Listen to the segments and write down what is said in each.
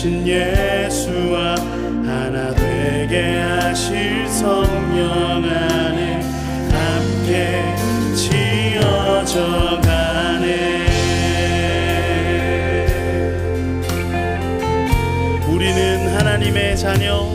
되신 예수와 하나 되게 하실 성령 안에 함께 지어져 가네. 우리는 하나님의 자녀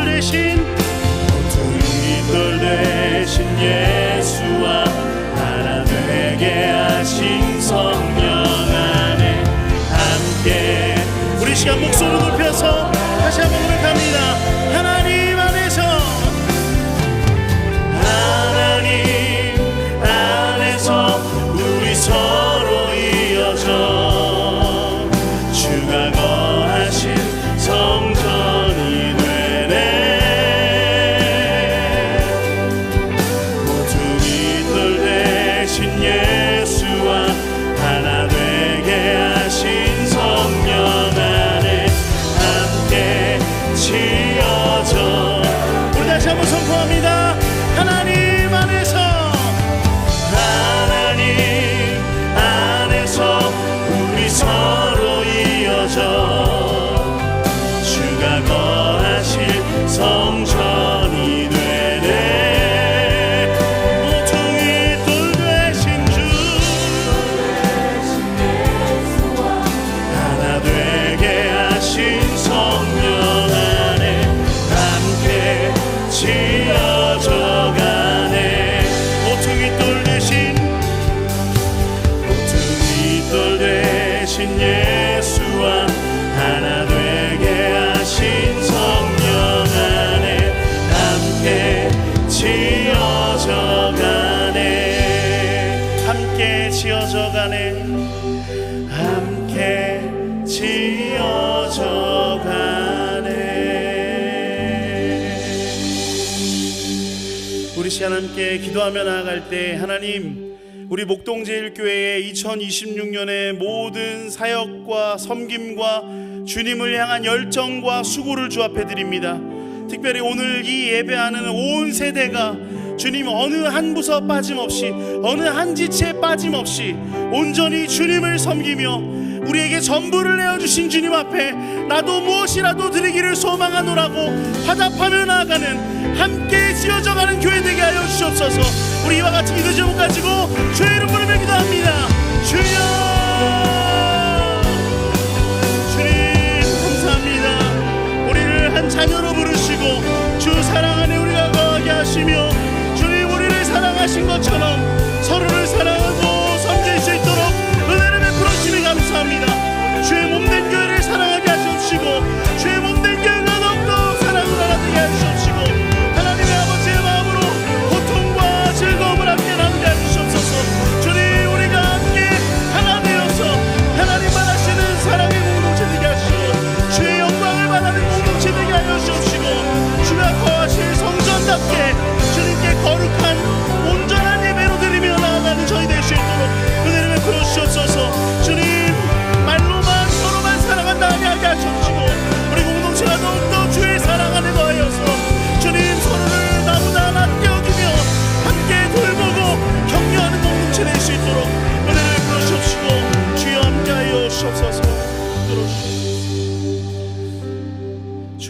이별 대신 어두운 이별 대신 예수와 하나 되게 하신 성령 안에 함께 우리 시간 목소리 높여서 다시 한번 너무 선포합니다. 하나님. 시간에 함께 지어져 가네 우리 시간 함께 기도하며 나아갈 때 하나님 우리 목동제일교회의 2026년의 모든 사역과 섬김과 주님을 향한 열정과 수고를 주 앞에 드립니다. 특별히 오늘 이 예배하는 온 세대가 주님 어느 한 부서 빠짐없이 어느 한 지체 빠짐없이 온전히 주님을 섬기며 우리에게 전부를 내어주신 주님 앞에 나도 무엇이라도 드리기를 소망하노라고 화답하며 나아가는 함께 지어져가는 교회 되게 하여 주시옵소서. 우리 이와 같이 기도 제목 가지고 주의 이름 부르며 기도합니다. 주여! 자녀로 부르시고 주 사랑 안에 우리 사랑하신 것처럼 서로를 사랑하고 섬길 수 있도록 은혜를 베풀어 주시니 감사합니다. 주의 몸된 교회를 사랑하게 하시옵시고 주의 몸된 교회가 더욱더 사랑을 나누게 하시옵시고 하나님의 아버지의 마음으로 고통과 즐거움을 함께 나누게 하시옵소서. 주님 우리가 함께 하나 되어서 하나님만 하시는 사랑의 공동체 되게 하시고 주의 영광을 받아는 공동체 되게 하여 주옵시고 주가 거하실 성전답게 주님께 거룩한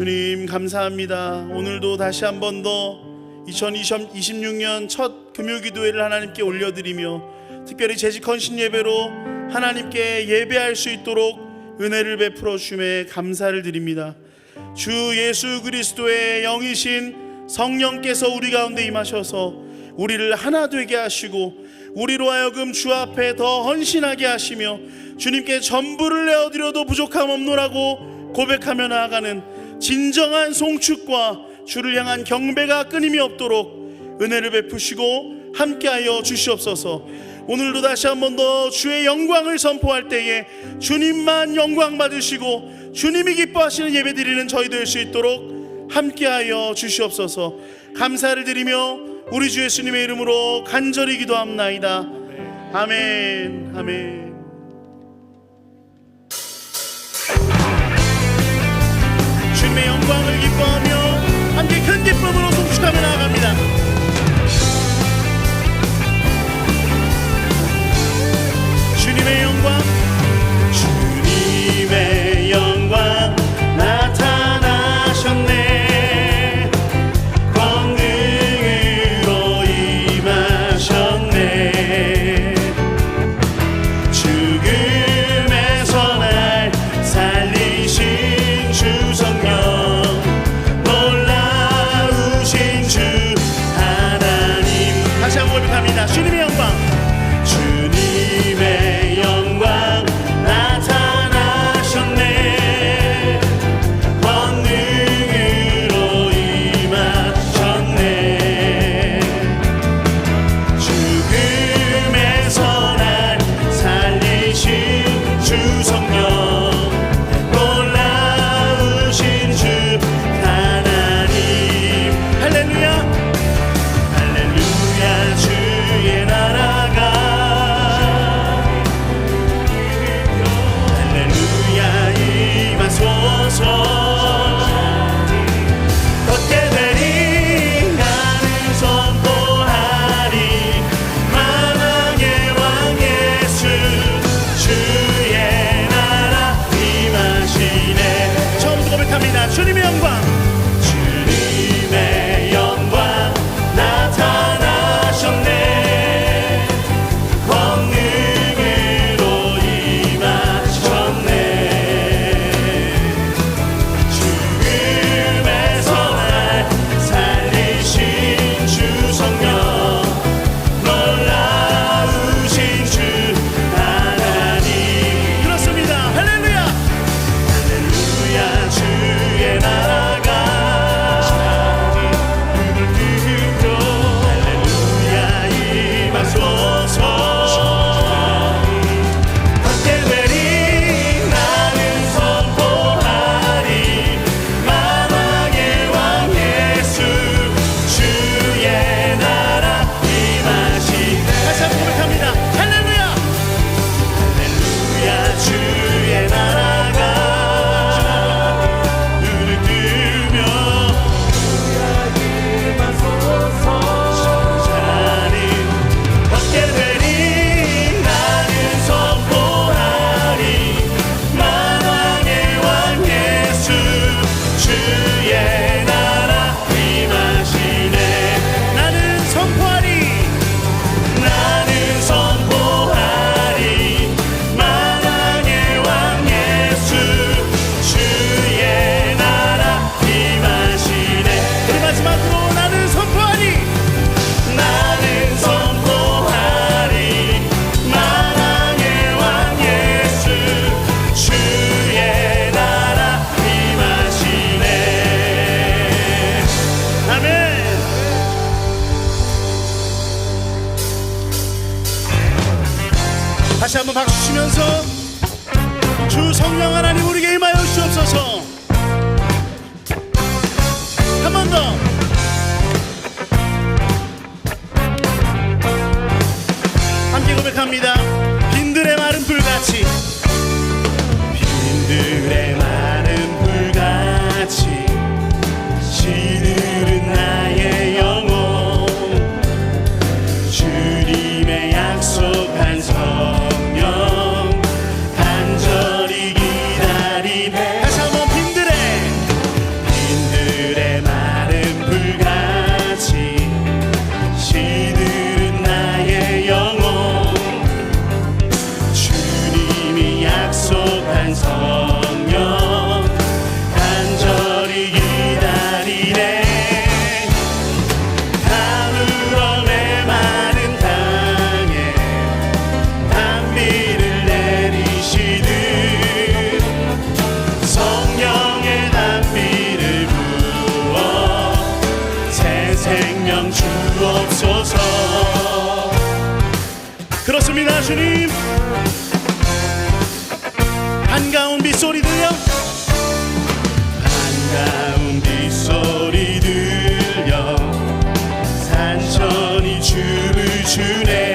주님 감사합니다. 오늘도 다시 한 번 더 2026년 첫 금요기도회를 하나님께 올려드리며 특별히 재직 헌 신 예배로 하나님께 예배할 수 있도록 은혜를 베풀어 주심에 감사를 드립니다. 주 예수 그리스도의 영이신 성령께서 우리 가운데 임하셔서 우리를 하나 되게 하시고 우리로 하여금 주 앞에 더 헌신하게 하시며 주님께 전부를 내어드려도 부족함 없노라고 고백하며 나아가는 진정한 송축과 주를 향한 경배가 끊임이 없도록 은혜를 베푸시고 함께하여 주시옵소서. 오늘도 다시 한 번 더 주의 영광을 선포할 때에 주님만 영광 받으시고 주님이 기뻐하시는 예배 드리는 저희 될 수 있도록 함께하여 주시옵소서. 감사를 드리며 우리 주 예수님의 이름으로 간절히 기도합나이다. 아멘. 아멘. 영광을 기뻐하며 함께 큰 기쁨으로 송축하며 나아갑니다. 고맙습니다 주님. 반가운 빗소리 들려? 반가운 빗소리 들려. 산천이 춤을 추네.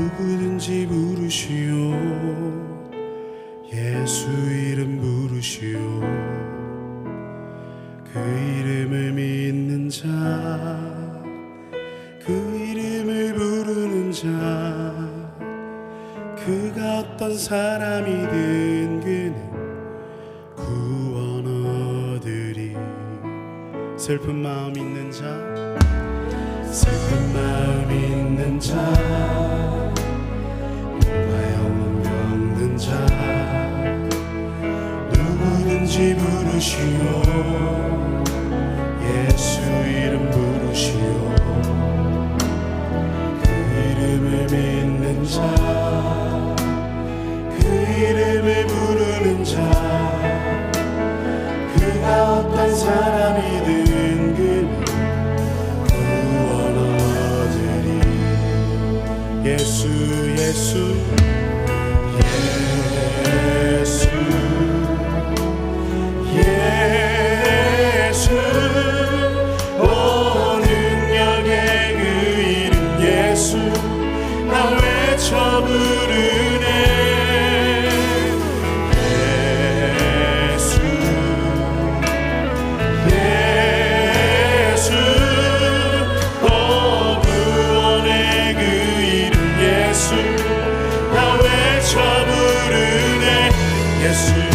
누구든지 부르시오. 예수 이름 부르시오. 그 이름을 믿는 자 그 이름을 부르는 자 그가 어떤 사람이든 그는 구원 얻으리. 슬픈 마음 있는 자. 부르시오. 예수 이름 부르시오. 그 이름을 믿는 자 그 이름을 부르는 자 그가 어떤 사람이든 그는 구원 얻으리. 예수 예수. 예수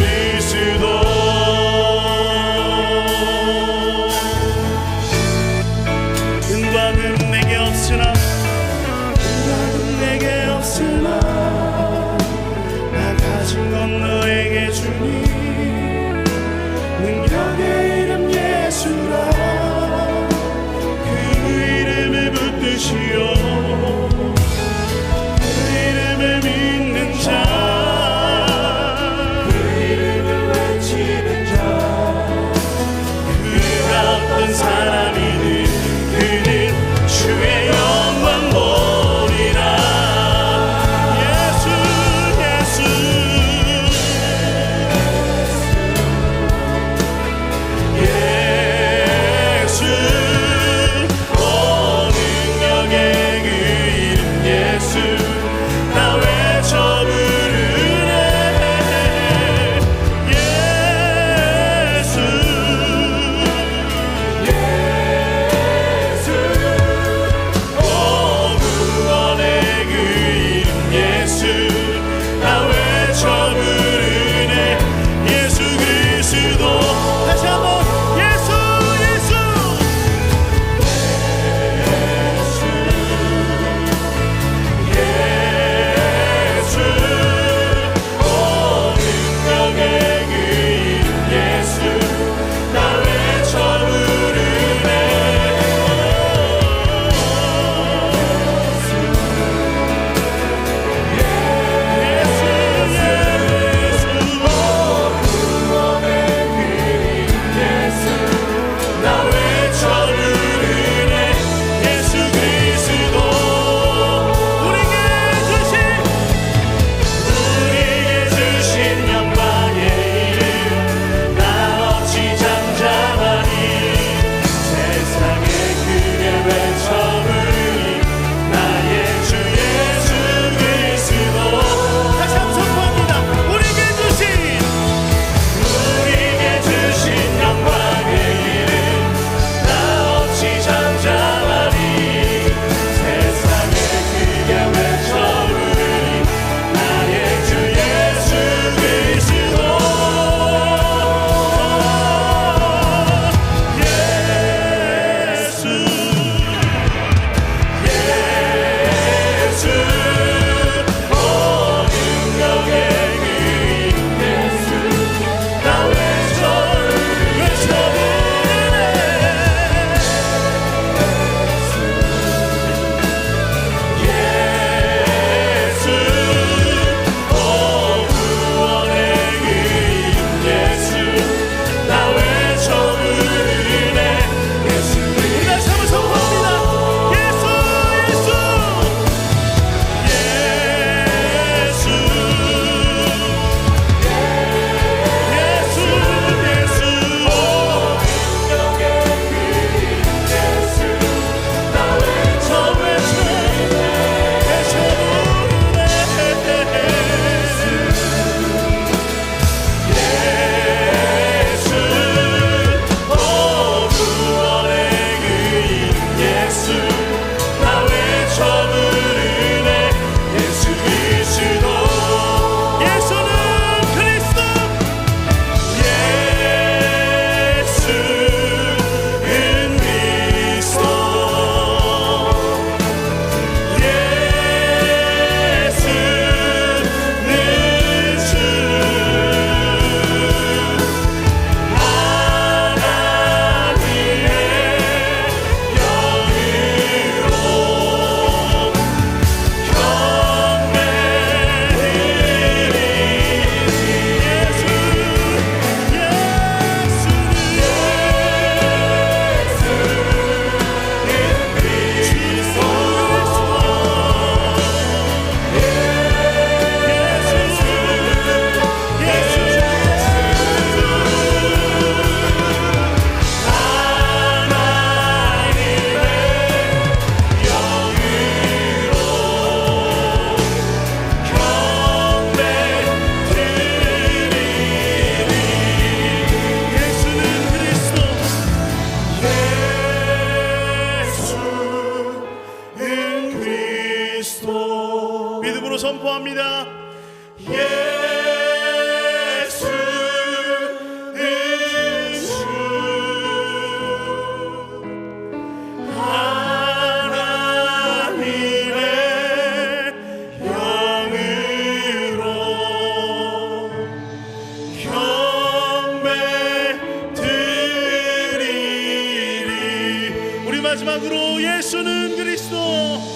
마지막으로 예수는 그리스도.